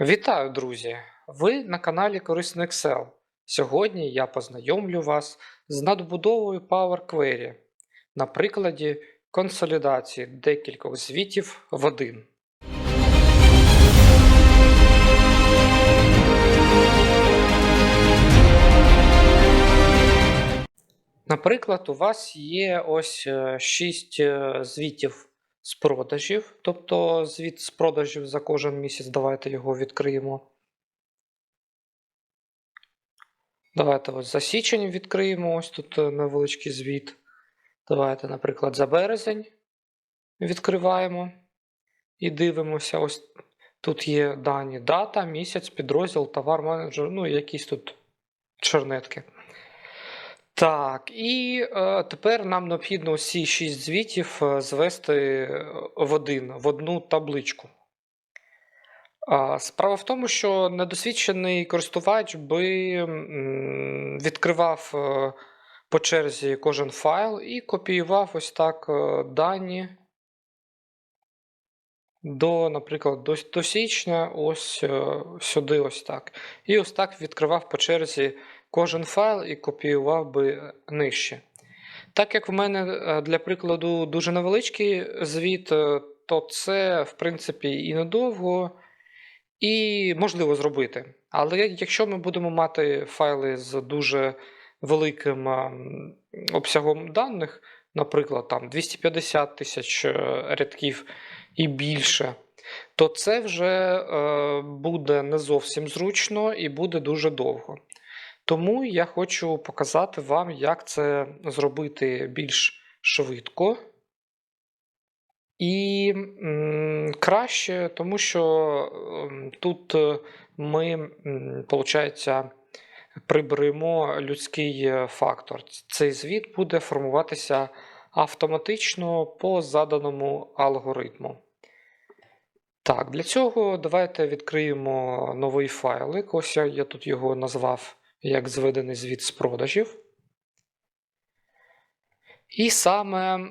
Вітаю, друзі! Ви на каналі Корисний Excel. Сьогодні я познайомлю вас з надбудовою Power Query на прикладі консолідації декількох звітів в один. Наприклад, у вас є ось 6 звітів з продажів, тобто звіт з продажів за кожен місяць. Давайте його відкриємо. Давайте ось за січень відкриємо. Ось тут е, невеличкий звіт. Давайте, наприклад, за березень відкриваємо і дивимося. Ось тут є дані дата, місяць, підрозділ, товар менеджер, ну якісь тут чернетки. Так, і е, тепер нам необхідно всі 6 звітів е, звести в один, в одну табличку. А, Справа в тому, що недосвідчений користувач би відкривав е, по черзі кожен файл і копіював ось так е, дані до, наприклад, до, до січня, ось е, сюди, ось так. І ось так відкривав по черзі кожен файл і копіював би нижче. Так як в мене е, для прикладу дуже невеличкий звіт, е, то це, в принципі, і недовго, і можливо зробити. Але якщо ми будемо мати файли з дуже великим обсягом даних, наприклад, там 250 тисяч е, рядків і більше, то це вже е, буде не зовсім зручно і буде дуже довго. Тому я хочу показати вам, як це зробити більш швидко і краще, тому що тут е, ми, виходить, приберемо людський е, фактор. Цей звіт буде формуватися автоматично по заданому алгоритму. Так, для цього давайте відкриємо новий файлик. Ось я тут його назвав як зведений звіт з продажів. І саме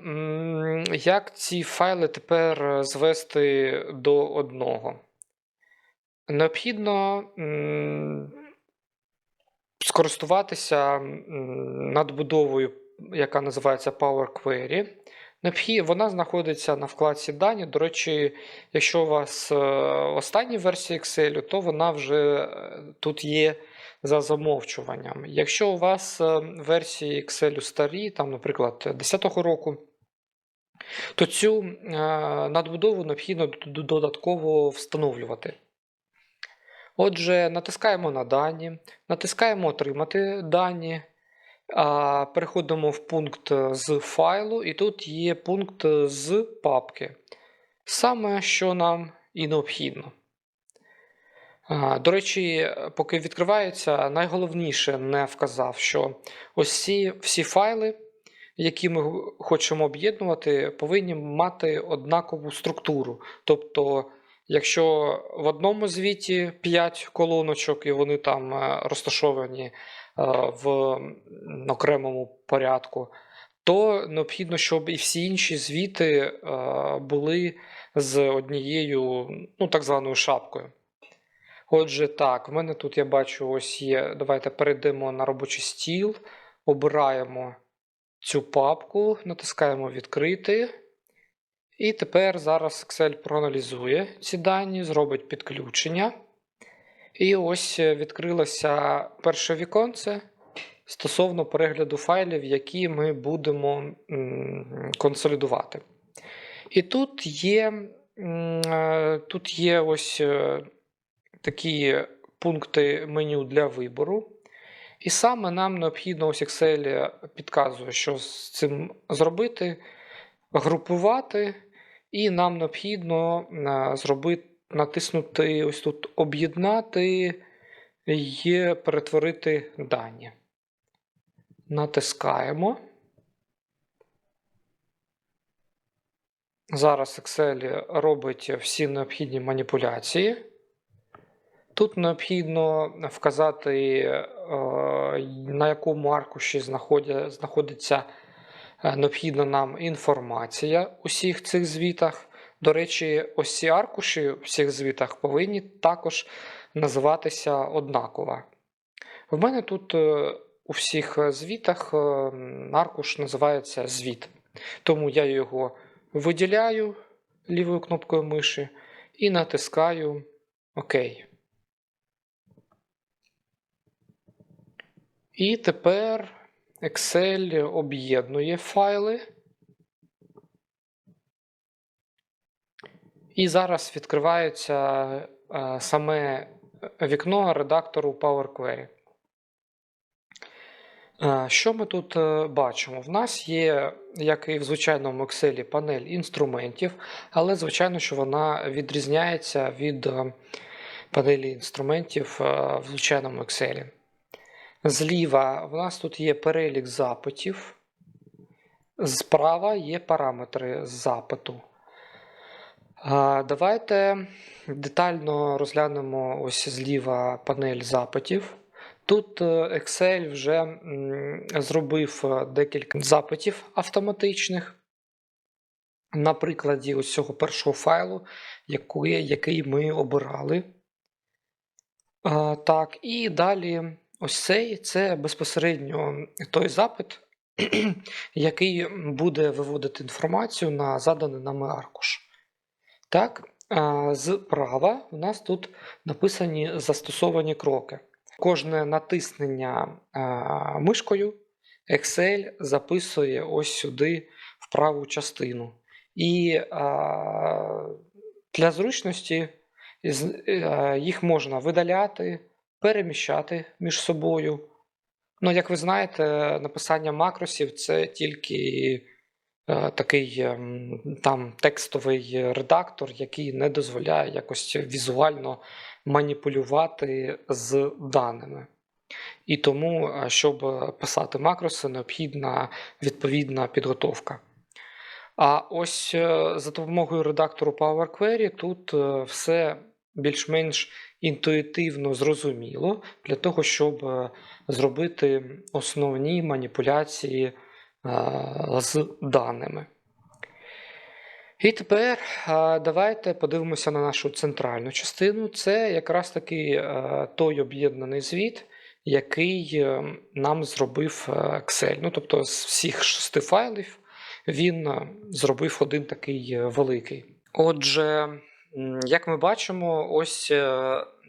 як ці файли тепер звести до одного. Необхідно скористуватися надбудовою, яка називається Power Query. Вона знаходиться на вкладці дані. До речі, якщо у вас е, останні версії Excel, то вона вже е, тут є за замовчуванням. Якщо у вас е, версії Excel старі, там, наприклад, 2010 року, то цю надбудову необхідно додатково встановлювати. Отже, натискаємо на дані, натискаємо Отримати дані, переходимо в пункт з файлу, і тут є пункт з папки. Саме що нам і необхідно. До речі, поки відкривається, найголовніше не вказав, що ось ці всі файли, які ми хочемо об'єднувати, повинні мати однакову структуру. Тобто, якщо в одному звіті 5 колоночок і вони там е, розташовані е, в окремому порядку, то необхідно, щоб і всі інші звіти е, були з однією, ну, так званою шапкою. Отже, так, в мене тут я бачу, ось є. Давайте перейдемо на робочий стіл, обираємо цю папку, натискаємо Відкрити. І тепер зараз Excel проаналізує ці дані, зробить підключення. І ось відкрилося перше віконце стосовно перегляду файлів, які ми будемо консолідувати. І тут є, е, тут є ось. е, такі пункти меню для вибору. І саме нам необхідно ось Excel підказує, що з цим зробити, групувати, і нам необхідно е, зробити, натиснути ось тут Об'єднати і перетворити дані. Натискаємо. Зараз Excel робить всі необхідні маніпуляції. Тут необхідно вказати, е, на якому аркуші знаходиться е, необхідна нам інформація у всіх цих звітах. До речі, ось ці аркуші в всіх звітах повинні також називатися однаково. В мене тут е, у всіх звітах е, аркуш називається звіт. Тому я його виділяю лівою кнопкою миші і натискаю ОК. І тепер Excel об'єднує файли. І зараз відкривається е, саме вікно редактору Power Query. Е, Що ми тут е, бачимо? В нас є, як і в звичайному Excel, панель інструментів, але звичайно, що вона відрізняється від панелі інструментів в звичайному Excel. Зліва в нас тут є перелік запитів, справа є параметри запиту. Давайте детально розглянемо ось зліва панель запитів. Тут е, Excel вже зробив е, декілька запитів автоматичних на прикладі ось цього першого файлу, який ми обирали. Так, і далі ось цей це безпосередньо той запит, який буде виводити інформацію на заданий нами аркуш. Так, зправа у нас тут написані застосовані кроки. Кожне натиснення мишкою Excel записує ось сюди в праву частину. І для зручності їх можна видаляти, переміщати між собою. Ну, як ви знаєте, написання макросів це тільки такий ем, там текстовий редактор, який не дозволяє якось візуально маніпулювати з даними. І тому, е, щоб писати макроси, необхідна відповідна підготовка. А ось е, за допомогою редактору Power Query тут е, все більш-менш інтуїтивно зрозуміло для того, щоб е, зробити основні маніпуляції е, з даними. І тепер давайте подивимося на нашу центральну частину. Це якраз таки е, той об'єднаний звіт, який е, нам зробив е, Excel. Ну, тобто з всіх шести файлів він зробив один такий великий. Отже, як ми бачимо, ось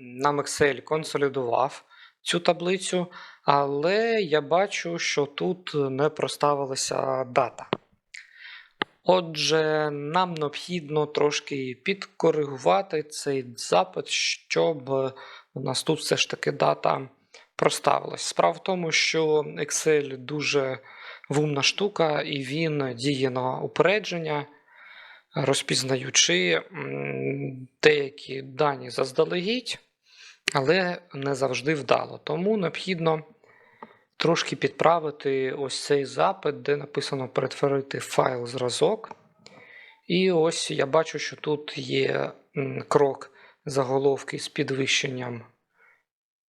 нам Excel консолідував цю таблицю, але я бачу, що тут не проставилася дата. Отже, нам необхідно трошки підкоригувати цей запит, щоб у нас тут все ж таки дата проставилась. Справа в тому, що Excel дуже вумна штука, і він діє на упередження, розпізнаючи деякі дані заздалегідь, але не завжди вдало. Тому необхідно трошки підправити ось цей запит, де написано перетворити файл зразок. І ось я бачу, що тут є крок заголовки з підвищенням,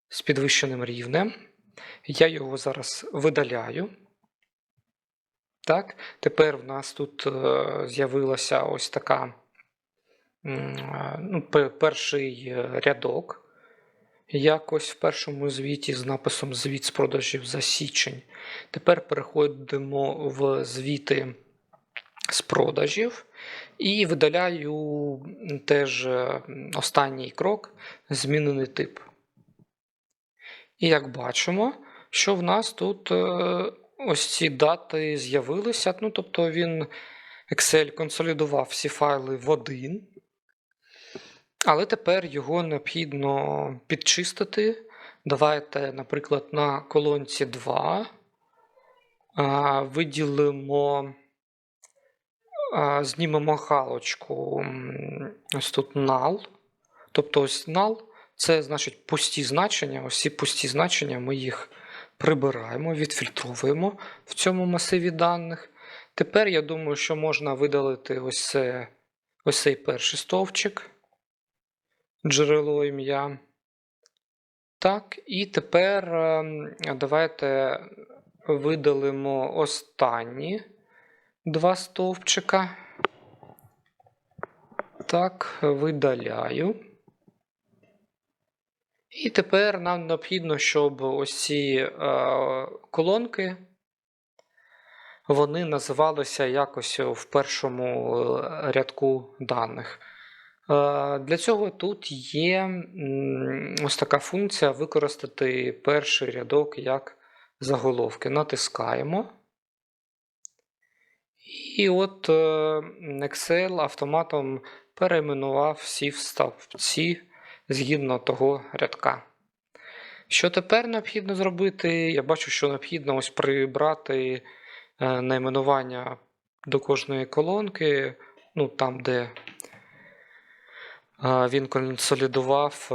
з підвищеним рівнем. Я його зараз видаляю. Так, тепер в нас тут е, з'явилася ось така е, ну, перший е, рядок. Якось в першому звіті з написом звіт з продажів за січень. Тепер переходимо в звіти з продажів і видаляю теж е, останній крок змінений тип. І як бачимо, що в нас тут е, ось ці дати з'явилися. Ну, тобто він Excel консолідував всі файли в один. Але тепер його необхідно підчистити. Давайте, наприклад, на колонці 2 виділимо, знімемо галочку. Ось тут null. Тобто ось null це значить пусті значення. Ось ці пусті значення ми їх прибираємо, відфільтровуємо в цьому масиві даних. Тепер я думаю, що можна видалити ось, це, ось цей перший стовпчик джерело ім'я. Так, і тепер ем, давайте видалимо останні два стовпчика. Так, видаляю. І тепер нам необхідно, щоб ось ці е, колонки вони називалися якось в першому е, рядку даних. Е, Для цього тут є ось така функція використати перший рядок як заголовки. Натискаємо. І от е, Excel автоматом перейменував всі вставці згідно того рядка. Що тепер необхідно зробити? Я бачу, що необхідно ось прибрати е, найменування до кожної колонки, ну там, де він консолідував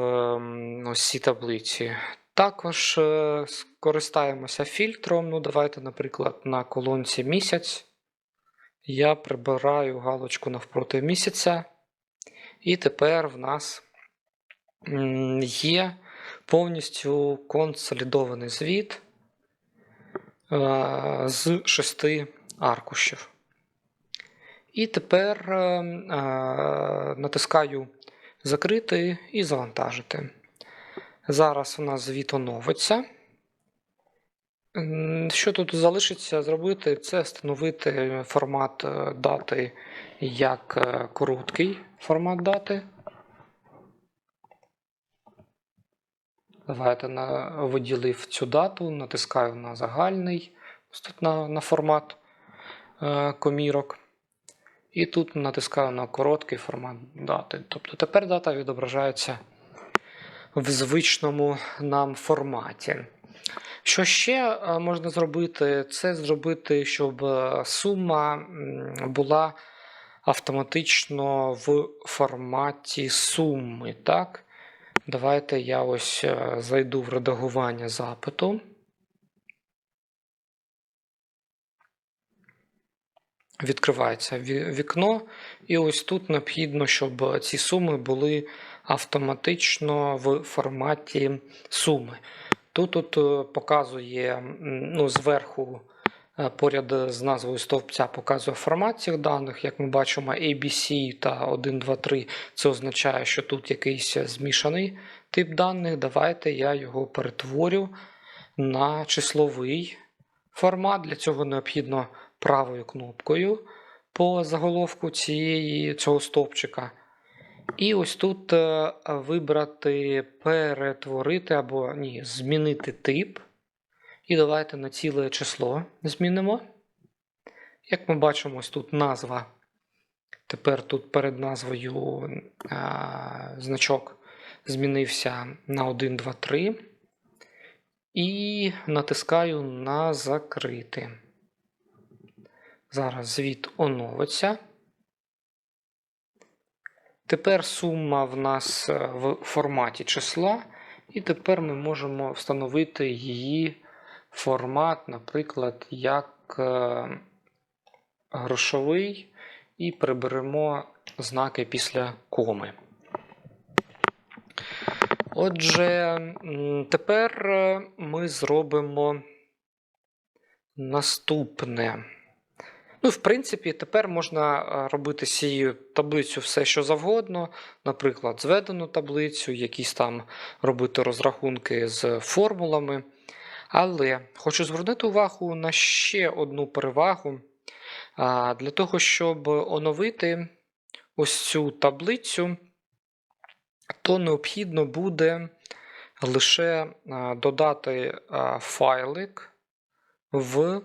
ці таблиці. Також е, скористаємося фільтром. Ну, давайте, наприклад, на колонці місяць. Я прибираю галочку навпроти місяця. І тепер в нас є повністю консолідований звіт е, з шести аркушів. І тепер е, е, натискаю Закрити і завантажити. Зараз у нас звіт оновиться. Що тут залишиться зробити, це встановити формат е, дати як е, короткий формат дати. Давайте на, виділив цю дату, натискаю на загальний, тут на, на формат е, комірок. І тут натискаю на короткий формат дати. Тобто тепер дата відображається в звичному нам форматі. Що ще е, можна зробити, це зробити, щоб е, сума була автоматично в форматі суми. Так? Давайте я ось е, зайду в редагування запиту. Відкривається вікно, і ось тут необхідно, щоб ці суми були автоматично в форматі суми. Тут тут е, показує ну, зверху е, поряд з назвою стовпця показує формат цих даних. Як ми бачимо, ABC та 1, 2, 3 це означає, що тут якийсь змішаний тип даних. Давайте я його перетворю на числовий формат. Для цього необхідно правою кнопкою по заголовку цієї, цього стовпчика. І ось тут е, вибрати перетворити або ні, змінити тип. І давайте на ціле число змінимо. Як ми бачимо, ось тут назва. Тепер тут перед назвою а, значок змінився на 1, 2, 3. І натискаю на закрити. Зараз звіт оновиться. Тепер сума в нас е, в форматі числа, і тепер ми можемо встановити її формат, наприклад, як е, грошовий, і приберемо знаки після коми. Отже, тепер е, ми зробимо наступне. Ну, в принципі, тепер можна е, робити з цією таблицю все, що завгодно. Наприклад, зведену таблицю, якісь там робити розрахунки з формулами. Але хочу звернути увагу на ще одну перевагу. Для того, щоб оновити ось цю таблицю, то необхідно буде лише додати файлик в е,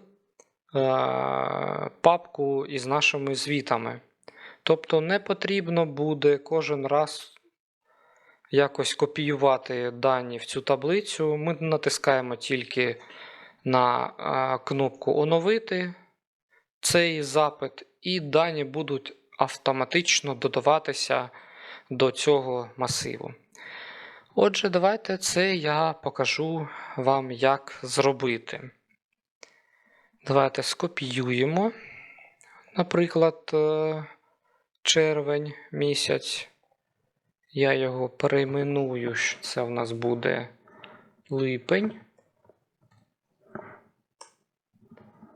папку із нашими звітами. Тобто не потрібно буде кожен раз якось копіювати дані в цю таблицю. Ми натискаємо тільки на е, кнопку Оновити цей запит, і дані будуть автоматично додаватися до цього масиву. Отже, давайте це я покажу вам, як зробити. Давайте скопіюємо, наприклад, е, червень місяць. Я його перейменую, що це в нас буде липень.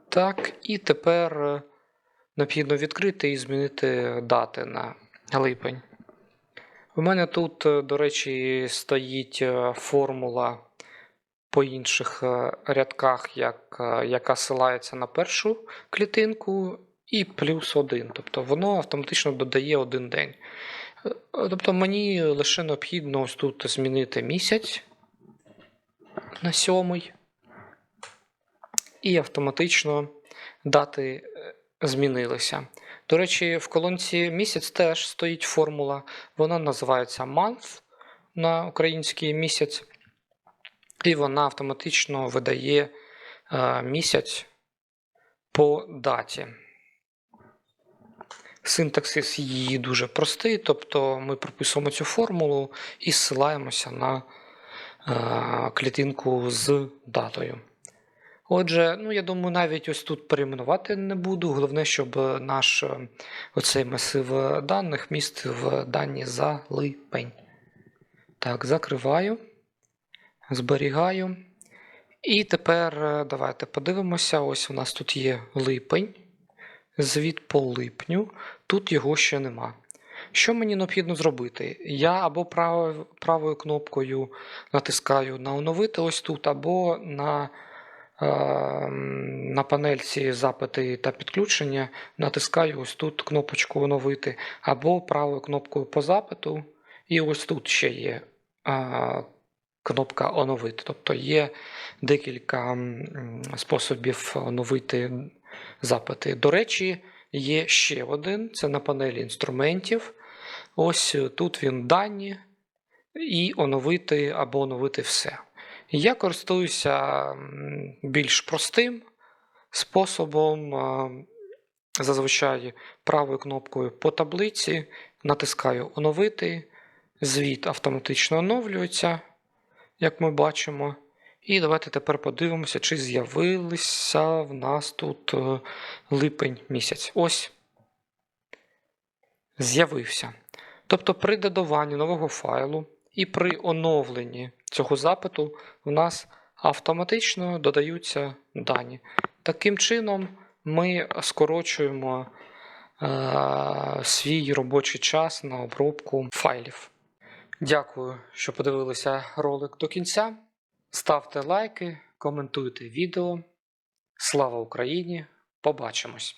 Так, і тепер е, необхідно відкрити і змінити дати на липень. У мене тут, е, до речі, стоїть формула по інших е, рядках, як, е, яка силається на першу клітинку, і плюс один. Тобто воно автоматично додає один день. Е, Тобто мені лише необхідно ось тут змінити місяць на сьомий, і автоматично дати змінилися. До речі, в колонці місяць теж стоїть формула. Вона називається month на український місяць, і вона автоматично видає е, місяць по даті. Синтаксис її дуже простий, тобто ми прописуємо цю формулу і зсилаємося на е, клітинку з датою. Отже, ну я думаю, навіть ось тут перейменувати не буду. Головне, щоб наш е, оцей масив даних містив дані за липень. Так, закриваю, зберігаю. І тепер е, давайте подивимося. Ось у нас тут є липень. Звіт по липню. Тут його ще нема. Що мені необхідно зробити? Я або правою, кнопкою натискаю на оновити ось тут, або на, е, на панельці запити та підключення натискаю ось тут кнопочку оновити, або правою кнопкою по запиту. І ось тут ще є кнопка оновити. Тобто є декілька способів оновити запити. До речі, є ще один: це на панелі інструментів. Ось е, тут він дані, і оновити або оновити все. Я користуюся більш простим способом. е, Зазвичай правою кнопкою по таблиці натискаю оновити. Звіт автоматично оновлюється, як ми бачимо. І давайте тепер подивимося, чи з'явилися в нас тут е, липень місяць. Ось. З'явився. Тобто при додаванні нового файлу і при оновленні цього запиту в нас автоматично додаються дані. Таким чином, ми скорочуємо е, свій робочий час на обробку файлів. Дякую, що подивилися ролик до кінця. Ставте лайки, коментуйте відео. Слава Україні! Побачимось!